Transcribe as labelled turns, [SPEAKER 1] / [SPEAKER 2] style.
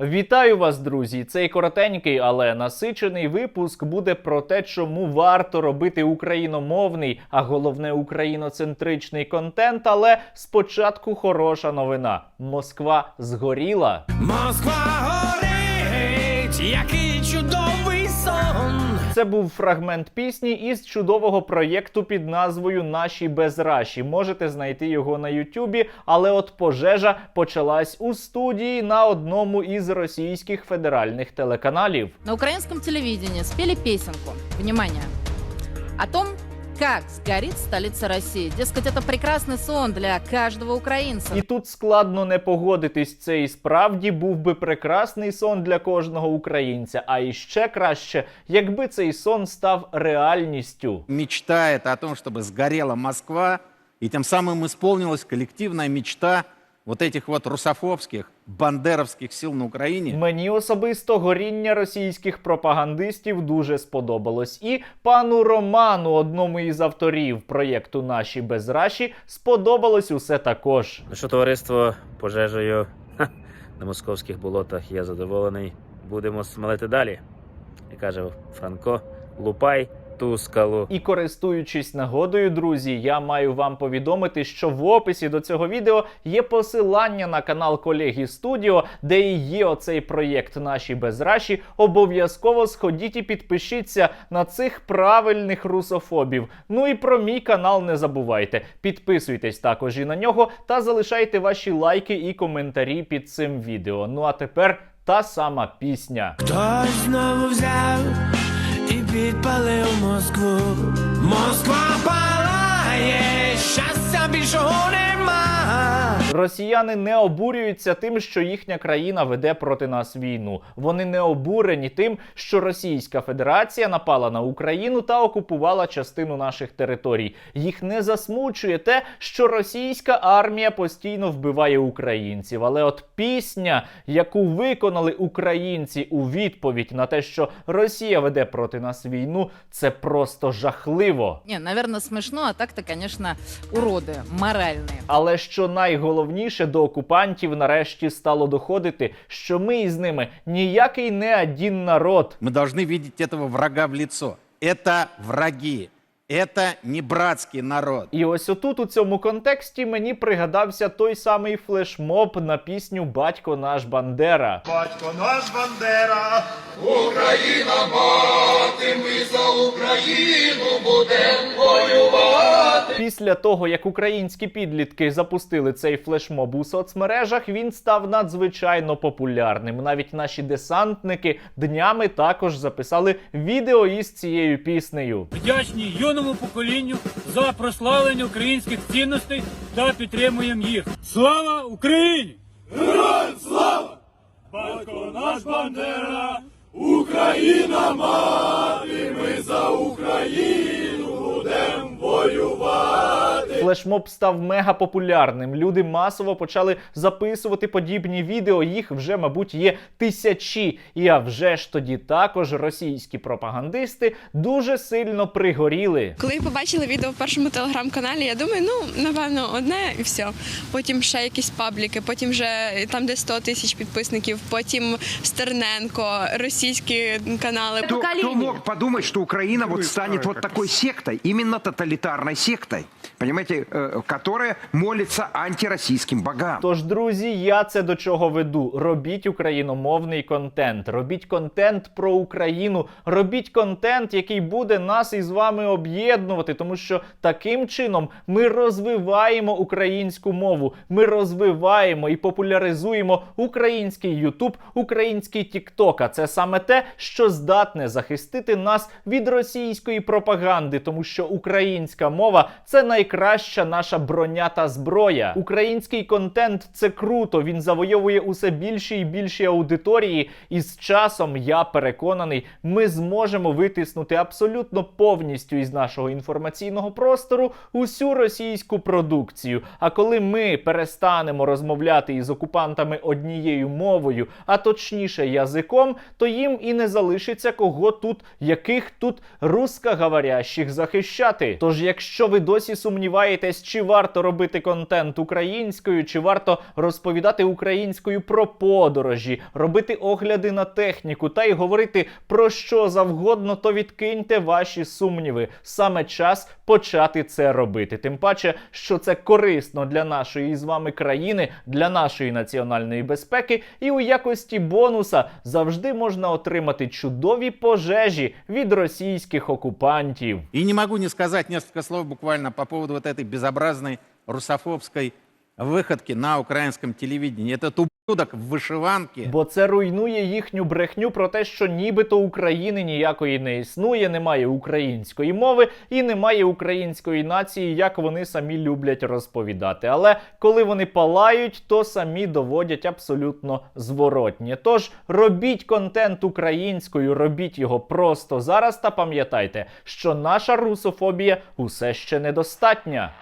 [SPEAKER 1] Вітаю вас, друзі! Цей коротенький, але насичений випуск буде про те, чому варто робити україномовний, а головне україноцентричний контент. Але спочатку хороша новина: Москва згоріла.
[SPEAKER 2] Москва горить, сон.
[SPEAKER 1] Це був фрагмент пісні із чудового проєкту під назвою Наші безраші. Можете знайти його на Ютубі, але от пожежа почалась у студії на одному із російських федеральних телеканалів.
[SPEAKER 3] На українському телевіденні спіли пісенку. Внимання! о том, как сгорит столица России. Дескать, это прекрасный сон для каждого украинца.
[SPEAKER 1] І тут складно не погодитись. Це і справді був би прекрасний сон для кожного українця. А іще краще, якби цей сон став реальністю.
[SPEAKER 4] мечтает о том, чтобы сгорела Москва, и тем самым исполнилась коллективная мечта вот этих вот русофобских, бандеровских сил на Украине.
[SPEAKER 1] Мені особисто горіння російських пропагандистів дуже сподобалось. І пану Роману, одному із авторів проєкту Наші безраші, сподобалось усе також.
[SPEAKER 5] Ну що, товариство, пожежею ха, на московських болотах я задоволений. Будемо смелити далі. І каже Франко, лупай ту скалу.
[SPEAKER 1] І користуючись нагодою, друзі, я маю вам повідомити, що в описі до цього відео є посилання на канал колеги Студіо, де і є оцей проєкт Наші безраші. Обов'язково сходіть і підпишіться на цих правильних русофобів. Ну і про мій канал не забувайте. Підписуйтесь також і на нього та залишайте ваші лайки і коментарі під цим відео. Ну а тепер та сама пісня.
[SPEAKER 2] Хтось знову взяв підпалив Москву. Москва палає, щастя більшого нема.
[SPEAKER 1] Росіяни не обурюються тим, що їхня країна веде проти нас війну. Вони не обурені тим, що Російська Федерація напала на Україну та окупувала частину наших територій. Їх не засмучує те, що російська армія постійно вбиває українців. Але от пісня, яку виконали українці у відповідь на те, що Росія веде проти нас війну, це просто жахливо.
[SPEAKER 3] Не, наверное, смешно, а так-то, конечно, уроды моральные.
[SPEAKER 1] Але що найголовніше до окупантів нарешті стало доходити, що ми із ними ніякий не один народ.
[SPEAKER 4] Мы должны видеть этого врага в лицо. Это враги. Это не братский народ.
[SPEAKER 1] І ось отут у цьому контексті мені пригадався той самий флешмоб на пісню Батько наш Бандера.
[SPEAKER 6] Батько наш Бандера,
[SPEAKER 1] Після того, як українські підлітки запустили цей флешмоб у соцмережах, він став надзвичайно популярним. Навіть наші десантники днями також записали відео із цією піснею.
[SPEAKER 7] вдячні юному поколінню за прославлення українських цінностей та підтримуємо їх. Слава Україні! Героям слава! Батько наш Бандера, Україна мати, ми за Україну воювати.
[SPEAKER 1] Флешмоб став мега популярним. Люди масово почали записувати подібні відео. Їх вже, мабуть, є тисячі. І а вже ж тоді також російські пропагандисти дуже сильно пригоріли.
[SPEAKER 8] Коли побачила відео в першому телеграм-каналі, я думаю, ну напевно, одне і все. Потім ще якісь пабліки, потім вже там де 100 тисяч підписників, потім Стерненко, російські канали.
[SPEAKER 9] Кто, кто мог подумать, что Украина вот станет вот такой сектой, именно тоталитарной сектой, понимаете, э, которая молится антироссийским богам.
[SPEAKER 1] Тож, друзі, я це до чого веду. Робіть україномовний контент, робіть контент про Україну, робіть контент, який буде нас із вами об'єднувати, тому що таким чином ми розвиваємо українську мову, ми розвиваємо і популяризуємо український Ютуб, український Тікток. А це саме те, що здатне захистити нас від російської пропаганди, тому що українська мова це найкраща наша броня та зброя. Український контент це круто. Він завойовує усе більші і більші аудиторії. І з часом я переконаний, ми зможемо витиснути абсолютно повністю із нашого інформаційного простору усю російську продукцію. А коли ми перестанемо розмовляти із окупантами однією мовою, а точніше язиком, то їм і не залишиться кого тут, яких тут русскоговорящих захищати. Тож, якщо ви досі сумніваєтесь, сумніваєтесь, чи варто робити контент українською, чи варто розповідати українською про подорожі, робити огляди на техніку та й говорити про що завгодно, то відкиньте ваші сумніви. Саме час почати це робити. Тим паче, що це корисно для нашої з вами країни, для нашої національної безпеки, і у якості бонуса завжди можна отримати чудові пожежі від російських окупантів.
[SPEAKER 4] И не могу не сказать несколько слов буквально по поводу вот этой безобразной русофобской выходки на украинском телевидении. Этот ублюдок в вышиванке.
[SPEAKER 1] Бо це руйнує їхню брехню про те, що нібито України ніякої не існує, немає української мови і немає української нації, як вони самі люблять розповідати. Але коли вони палають, то самі доводять абсолютно зворотнє. Тож робіть контент українською, робіть його просто зараз та пам'ятайте, що наша русофобія усе ще недостатня.